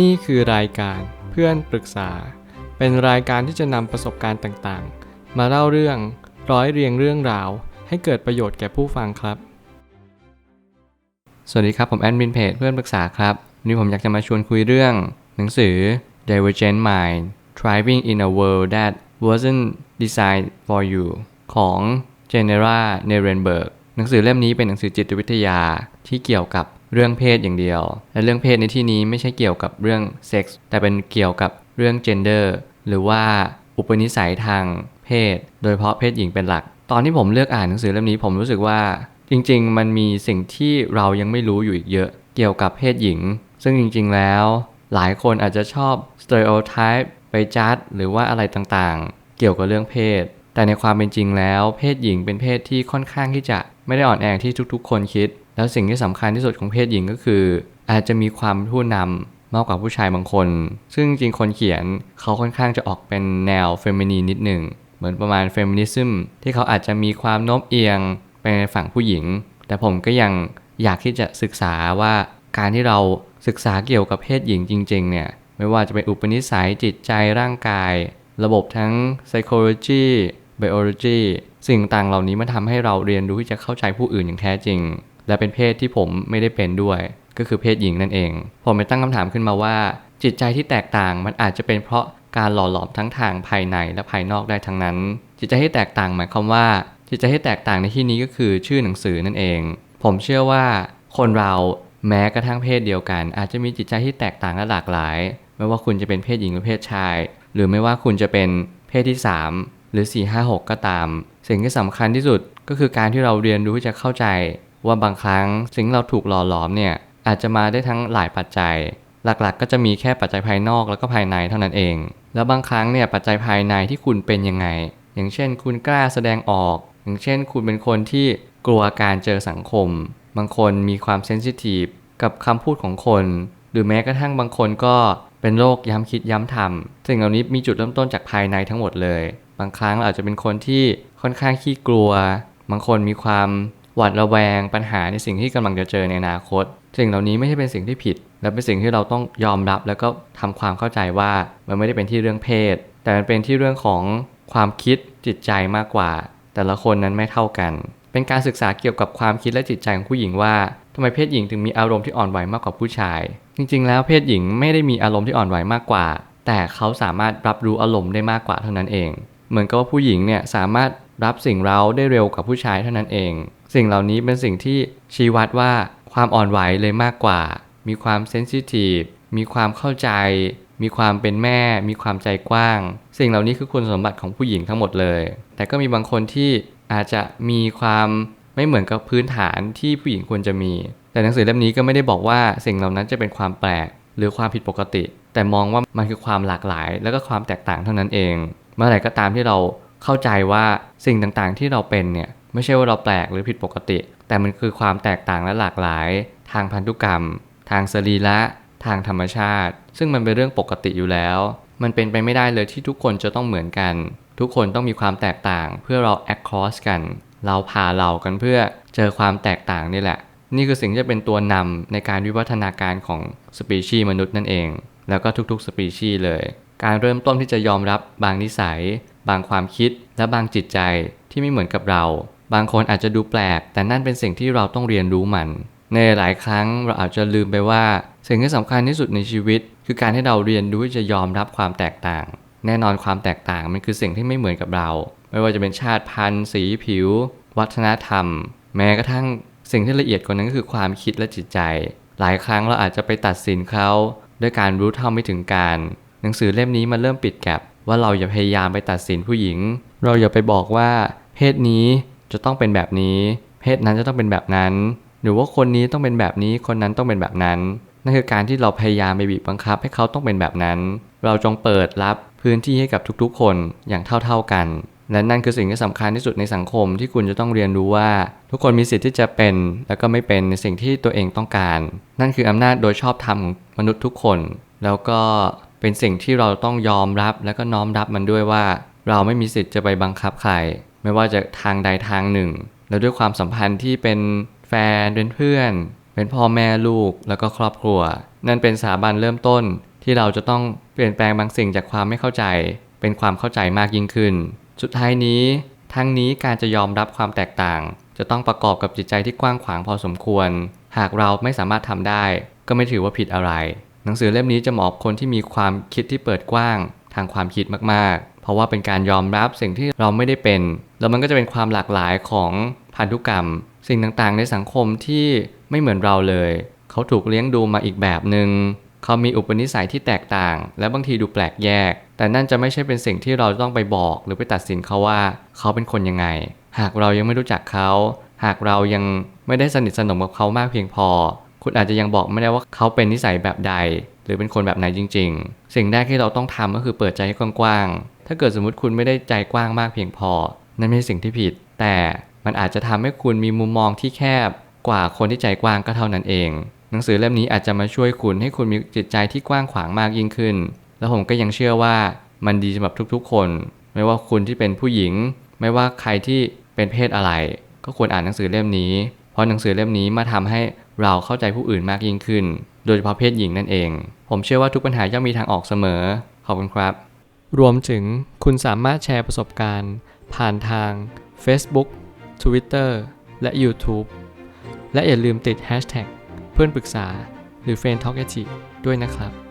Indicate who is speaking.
Speaker 1: นี่คือรายการเพื่อนปรึกษา เป็นรายการที่จะนำประสบการณ์ต่างๆ มาเล่าเรื่องร้อยเรียงเรื่องราว ให้เกิดประโยชน์แก่ผู้ฟังครับ สวัสดีครับผมแอดมินเพจเพื่อนปรึกษาครับวันนี้ผมอยากจะมาชวนคุยเรื่อง หนังสือ Divergent Mind Thriving in a World That Wasn't Designed for You ของ Genera n e r e n b e r g หนังสือเล่มนี้เป็นหนังสือจิตวิทยาที่เกี่ยวกับเรื่องเพศอย่างเดียว และเรื่องเพศในที่นี้ไม่ใช่เกี่ยวกับเรื่องเซ็กส์แต่เป็นเกี่ยวกับเรื่องเจนเดอร์หรือว่าอุปนิสัยทางเพศ โดยเฉพาะเพศหญิงเป็นหลัก ตอนที่ผมเลือกอ่านหนังสือเล่มนี้ผมรู้สึกว่า จริง ๆ มันมีสิ่งที่เรายังไม่รู้อยู่อีกเยอะ เกี่ยวกับเพศหญิง ซึ่งจริง ๆ แล้ว หลายคนอาจจะชอบ stereotype ไปจัดหรือว่าอะไรต่างๆ เกี่ยวกับเรื่องเพศ แต่ในความเป็นจริงแล้ว เพศหญิงเป็นเพศที่ค่อนข้างที่จะไม่ได้อ่อนแอที่ทุกๆ คนคิด แล้วสิ่งที่สำคัญที่สุดของเพศหญิงก็คือ อาจจะมีความผู้นำมากกว่าผู้ชายบางคน ซึ่งจริงคนเขียนเขาค่อนข้างจะออกเป็นแนวเฟมินีนนิดหนึ่ง เหมือนประมาณเฟมินิซึมที่เขาอาจจะมีความโน้มเอียงไปในฝั่งผู้หญิง แต่ผมก็ยังอยากที่จะศึกษาว่าการที่เราศึกษาเกี่ยวกับเพศหญิงจริง ๆ เนี่ย ไม่ว่าจะเป็นอุปนิสัยจิตใจร่างกาย ระบบทั้ง psychology biology สิ่งต่างเหล่านี้มันทำให้เราเรียนรู้ที่จะเข้าใจผู้อื่นอย่างแท้จริง และเป็นเพศที่ผมไม่ได้เป็นด้วย ก็คือเพศหญิงนั่นเอง ผมไปตั้งคำถามขึ้นมาว่า จิตใจที่แตกต่างมันอาจจะเป็นเพราะการหล่อหลอมทั้งทางภายในและภายนอกได้ทั้งนั้น จิตใจที่แตกต่างหมายความว่า จิตใจที่แตกต่างในที่นี้ก็คือชื่อหนังสือนั่นเอง ผมเชื่อว่าคนเราแม้กระทั่งเพศเดียวกัน อาจจะมีจิตใจที่แตกต่างและหลากหลาย ไม่ว่าคุณจะเป็นเพศหญิงหรือเพศชาย หรือไม่ว่าคุณจะเป็นเพศที่ 3 หรือ 4 5 6 ก็ตาม สิ่งที่สำคัญที่สุดก็คือการที่เราเรียนรู้ที่จะเข้าใจ ว่าบางครั้งสิ่งเราถูกหล่อหลอมเนี่ยอาจจะมาได้ทั้งหลายปัจจัย หลักๆ ก็จะมีแค่ปัจจัยภายนอกแล้วก็ภายในเท่านั้นเอง แล้วบางครั้งเนี่ยปัจจัยภายในที่คุณเป็นยังไง อย่างเช่น คุณกล้าแสดงออก อย่างเช่น คุณเป็นคนที่กลัวการเจอสังคม บางคนมีความเซนซิทีฟกับคำพูดของคน หรือแม้กระทั่งบางคนก็เป็นโรคย้ำคิดย้ำทำสิ่งเหล่านี้มีจุดเริ่มต้นจากภายในทั้งหมดเลย บางครั้งเราอาจจะเป็นคนที่ค่อนข้างขี้กลัว บางคนมีความ หวาดระแวงปัญหาในสิ่งที่กำลังจะเจอในอนาคต สิ่งเหล่านี้ไม่ใช่เป็นสิ่งที่ผิด และเป็นสิ่งที่เราต้องยอมรับแล้วก็ทำความเข้าใจว่ามันไม่ได้เป็นที่เรื่องเพศ แต่มันเป็นที่เรื่องของความคิดจิตใจมากกว่า แต่ละคนนั้นไม่เท่ากัน เป็นการศึกษาเกี่ยวกับความคิดและจิตใจของผู้หญิงว่าทำไมเพศหญิงถึงมีอารมณ์ที่อ่อนไหวมากกว่าผู้ชาย จริงๆ แล้วเพศหญิงไม่ได้มีอารมณ์ที่อ่อนไหวมากกว่า แต่เขาสามารถรับรู้อารมณ์ได้มากกว่าเท่านั้นเอง เหมือนกับว่าผู้หญิงเนี่ยสามารถ รับสิ่งเร้าได้เร็วกว่าผู้ชายเท่านั้นเอง สิ่งเหล่านี้เป็นสิ่งที่ชี้วัดว่าความอ่อนไหวเลยมากกว่า มีความเซนซิทีฟ มีความเข้าใจ มีความเป็นแม่ มีความใจกว้าง สิ่งเหล่านี้คือคุณสมบัติของผู้หญิงทั้งหมดเลย แต่ก็มีบางคนที่อาจจะมีความไม่เหมือนกับพื้นฐานที่ผู้หญิงควรจะมี แต่หนังสือเล่มนี้ก็ไม่ได้บอกว่าสิ่งเหล่านั้นจะเป็นความแปลก หรือความผิดปกติ แต่มองว่ามันคือความหลากหลาย แล้วก็ความแตกต่างเท่านั้นเอง เมื่อไหร่ก็ตามที่เรา เข้าใจว่าสิ่งต่างๆที่เราเป็นเนี่ยไม่ใช่ว่าเราแปลกหรือผิดปกติ แต่มันคือความแตกต่างและหลากหลาย ทางพันธุกรรม ทางสรีระทางธรรมชาติ ซึ่งมันเป็นเรื่องปกติอยู่แล้ว มันเป็นไปไม่ได้เลยที่ทุกคนจะต้องเหมือนกัน ทุกคนต้องมีความแตกต่าง เพื่อเรา across กัน เราพาเรากันเพื่อเจอความแตกต่างนี่แหละ นี่คือสิ่งที่จะเป็นตัวนำในการวิวัฒนาการของสปีชีส์มนุษย์นั่นเอง แล้วก็ทุกๆสปีชีส์เลย การเริ่มต้นที่จะยอมรับบางนิสัย บางความคิดและบางจิตใจที่ไม่เหมือนกับเรา บางคนอาจจะดูแปลก แต่นั่นเป็นสิ่งที่เราต้องเรียนรู้มัน ในหลายครั้งเราอาจจะลืมไปว่า สิ่งที่สำคัญที่สุดในชีวิต คือการให้เราเรียนรู้ที่จะยอมรับความแตกต่าง แน่นอนความแตกต่างมันคือสิ่งที่ไม่เหมือนกับเรา ไม่ว่าจะเป็นชาติพันธุ์ สีผิว วัฒนธรรม แม้กระทั่งสิ่งที่ละเอียดกว่านั้นก็คือความคิดและจิตใจ หลายครั้งเราอาจจะไปตัดสินเขาด้วยการรู้เท่าไม่ถึงการ หนังสือเล่มนี้มันเริ่มปิดแกลบ ว่าเราอย่าพยายามไปตัดสินผู้หญิง เราอย่าไปบอกว่า เพศนี้จะต้องเป็นแบบนี้ เพศนั้นจะต้องเป็นแบบนั้น หรือว่าคนนี้ต้องเป็นแบบนี้คนนั้นต้องเป็นแบบนั้น นั่นคือการที่เราพยายามไปบีบบังคับให้เขาต้องเป็นแบบนั้น เราจงเปิดรับพื้นที่ให้กับทุกๆ คนอย่างเท่าๆกัน และนั่นคือสิ่งที่สำคัญที่สุดในสังคมที่คุณจะต้องเรียนรู้ว่า ทุกคนมีสิทธิ์ที่จะเป็น และก็ไม่เป็นในสิ่งที่ตัวเองต้องการ นั่นคืออำนาจโดยชอบธรรมของมนุษย์ทุกคน แล้วก็ เป็นสิ่งที่เราต้องยอมรับและก็น้อมรับมันด้วยว่า เราไม่มีสิทธิ์จะไปบังคับใคร ไม่ว่าจะทางใดทางหนึ่ง แล้วด้วยความสัมพันธ์ที่เป็นแฟนเป็นเพื่อน เป็นพ่อแม่ลูกแล้วก็ครอบครัว นั่นเป็นสถาบันเริ่มต้นที่เราจะต้องเปลี่ยนแปลงบางสิ่งจากความไม่เข้าใจ เป็นความเข้าใจมากยิ่งขึ้น สุดท้ายนี้ ทั้งนี้การจะยอมรับความแตกต่าง จะต้องประกอบกับจิตใจที่กว้างขวางพอสมควร หากเราไม่สามารถทำได้ ก็ไม่ถือว่าผิดอะไร หนังสือเล่มนี้จะเหมาะคนที่มีความคิดที่เปิดกว้างทางความคิดมากๆ เพราะว่าเป็นการยอมรับสิ่งที่เราไม่ได้เป็น แล้วมันก็จะเป็นความหลากหลายของพันธุกรรม สิ่งต่างๆ ในสังคมที่ไม่เหมือนเราเลย เขาถูกเลี้ยงดูมาอีกแบบหนึง่งเขามีอุปนิสัยที่แตกต่าง และบางทีดูแปลกแยก แต่นั่นจะไม่ใช่เป็นสิ่งที่เราต้องไปบอกหรือไปตัดสินเขาว่า เขาเป็นคนยังไง หากเรายังไม่รู้จักเขา หากเรายังไม่ได้สนิทสนมกับเขามากเพียงพอ คุณอาจจะยังบอกไม่ได้ว่าเขาเป็นนิสัยแบบใด หรือเป็นคนแบบไหนจริง ๆ สิ่งแรกที่เราต้องทำก็คือเปิดใจให้กว้างๆ ถ้าเกิดสมมติคุณไม่ได้ใจกว้างมากเพียงพอ นั่นไม่ใช่สิ่งที่ผิด แต่มันอาจจะทำให้คุณมีมุมมองที่แคบกว่าคนที่ใจกว้างก็เท่านั้นเอง หนังสือเล่มนี้อาจจะมาช่วยคุณให้คุณมีจิตใจที่กว้างขวางมากยิ่งขึ้น แล้วผมก็ยังเชื่อว่ามันดีสำหรับทุกๆ คน ไม่ว่าคุณที่เป็นผู้หญิง ไม่ว่าใครที่เป็นเพศอะไร ก็ควรอ่านหนังสือเล่มนี้ เพราะหนังสือเล่มนี้มาทำให้เราเข้าใจผู้อื่นมากยิ่งขึ้น โดยเฉพาะเพศหญิงนั่นเอง ผมเชื่อว่าทุกปัญหาย่อมมีทางออกเสมอ ขอบคุณครับ รวมถึงคุณสามารถแชร์ประสบการณ์ ผ่านทาง Facebook Twitter และ YouTube และอย่าลืมติด Hashtag เพื่อนปรึกษาหรือ f r ร e n d t a l k ด้วยนะครับ